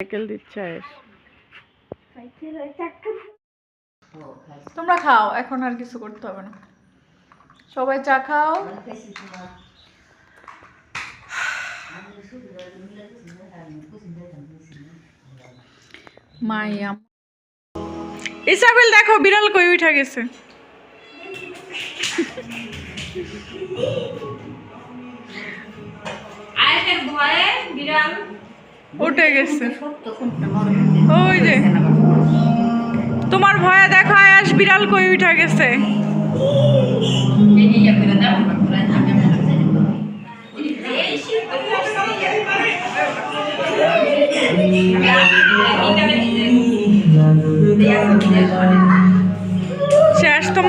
Cycle দিচ্ছে তোমরা খাও এখন আর কিছু করতে হবে না। সবাই চা খাও। মাইয়া ইসাবেল দেখো বিড়াল কই উঠা গেছে। আয়েশের ভয়ে বিড়াল উঠে গেছে মনে ওই যে তোমার ভয়ে দেখো আয়াস বিড়াল কই উঠা গেছে ইয়া দাও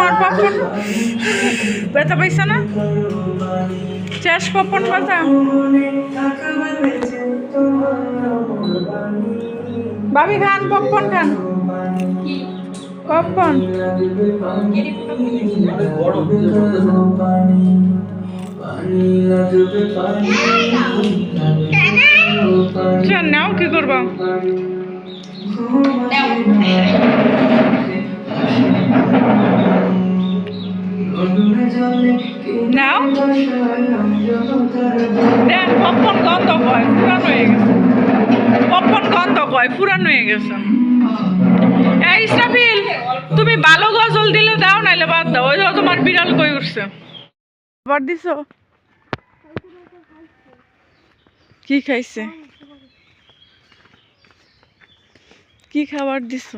আমরা পপন। ব্যথা পাইছে না? শেষ পপন ব্যথা ভাবি খান পপকর্ন খান। পপকর্ন নাও কি করব? নাও। দেন পপকর্ন গন্ধ কয় পুরানো হয়ে গেছে। পপকর্ন গন্ধ কয় পুরানো হয়ে গেছে। এই ইসরাফিল তুমি ভালো গজল দিলে দাও নাইলে বাদ দাও। ওই তোমার বিড়াল কই উঠছে। আবার দিছো? কি খাইছে? কি খাবার দিছো?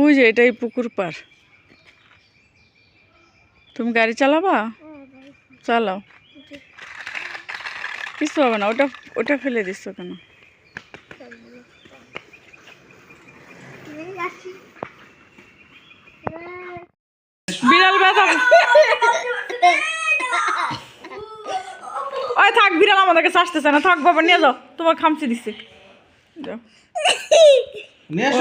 ওই যে এটাই পুকুর পার তুমি গাড়ি চালাবা? চালাও। কিছু হবে না, ওটা ওটা ফেলে দিচ্ছ কেন বিড়াল ব্যথা ওই থাক, বিড়াল আমাদের কাছে আসতেছে না। থাক, বাবা, নিয়ে যাও। তোমার খামচি দিচ্ছি যাও। নিয়ে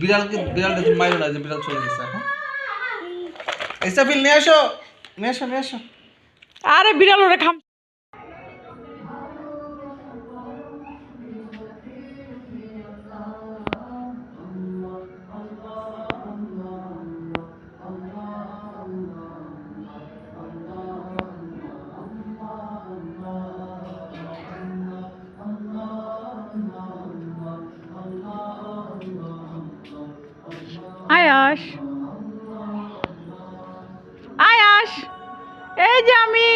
বিড়ালকে বিড়ালটা তুমি মারো না যে বিড়াল চলে গেছে হ্যাঁ ইসাফিল নিয়ে এসো নিয়ে এসো নিয়ে এসো আরে বিড়াল ওরা, খাম। আয়াস এই যে আমি।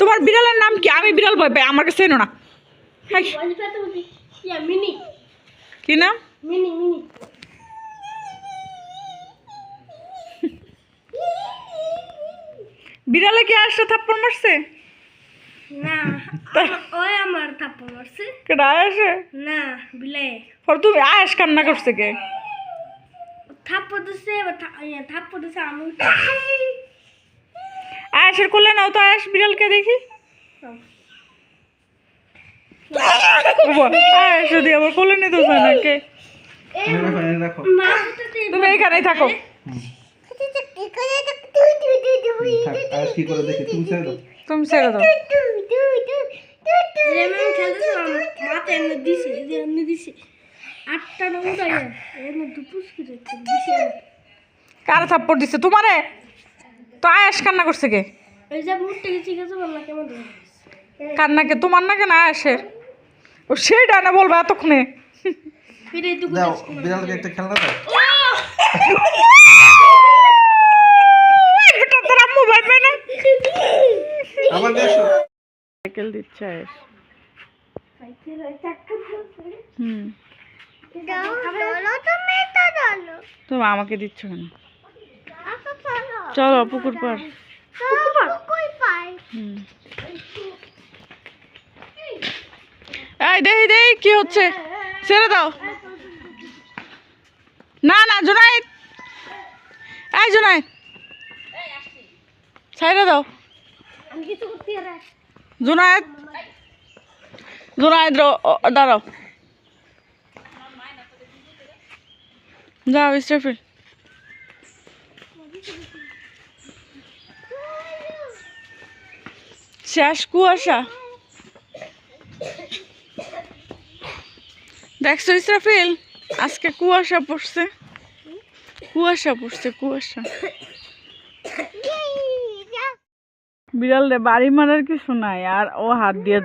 তোমার বিড়ালের নাম কি? আমি বিড়াল ভয় পাই, আমার কাছে না। মিনি। কি নাম? মিনি মিনি। বিড়ালে কি আসছে থাপ্পড় মারছে? না ওই আমার থাপ্পড় মারছে। কেডা আসে? না বিলাই। পর তুমি আয়াস কান্না করছে কে? থাপ্পড় দিছে ইয়া, থাপ্পড় দিছে আমি আয়াসের কোলে নাও তো আয়াস বিড়ালকে দেখি। যদি আবার কোলে নিতে চায় না কে তুমি থাকো। কি করে তুমি ছেড়ে দাও। দিছে দিছে। দিছে। থাপ্পড় দিচ্ছে তোমারে? তো আয়াস কান্না করছে কে? কার নাকে তোমার নাকে না আসে ও সেইটা না বলবা এতক্ষণে। দাও বিড়ালকে একটা খেলনা দাও। সাইকেল দিচ্ছে আয়েশ। হুম। তো আমাকে দিচ্ছ কেন? চলো চলো পুকুর পার কই পাই হুম। এই দেই দেই কি হচ্ছে? ছেড়ে দাও। না না, জুনাইদ। এই, জুনাইদ। ছেড়ে দাও। জুনাইদ। রো- দাঁড়াও। যাও স্টেফিল শেষ কুয়াশা। দেখছ ইসরাফিল? আজকে কুয়াশা পড়ছে। কুয়াশা পড়ছে, কুয়াশা। বিড়াল রে বাড়ি মারার কিছু নাই, আর ও হাত দিয়ে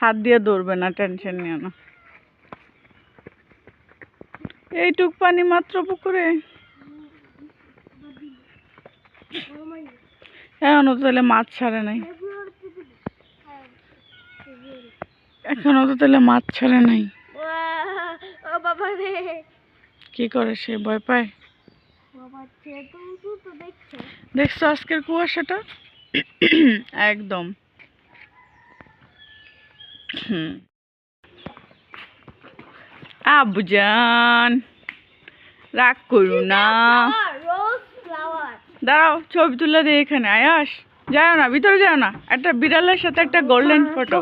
হাত দিয়ে দৌড়বে না, টেনশন নিও না। এইটুক পানি মাত্র পুকুরে। এখনও তাহলে মাছ ছাড়ে নাই। এখনও তো তাহলে মাছ ছাড়ে নাই। কি করে সে ভয় পায় দেখছে আজকের কুয়াশাটা একদম হুম। আব্বুজান রাগ করু না দাঁড়াও ছবি তুলে দিয়ে এখানে আয়াস যাও না ভিতরে যাও না একটা বিড়ালের সাথে একটা গোল্ডেন ফটো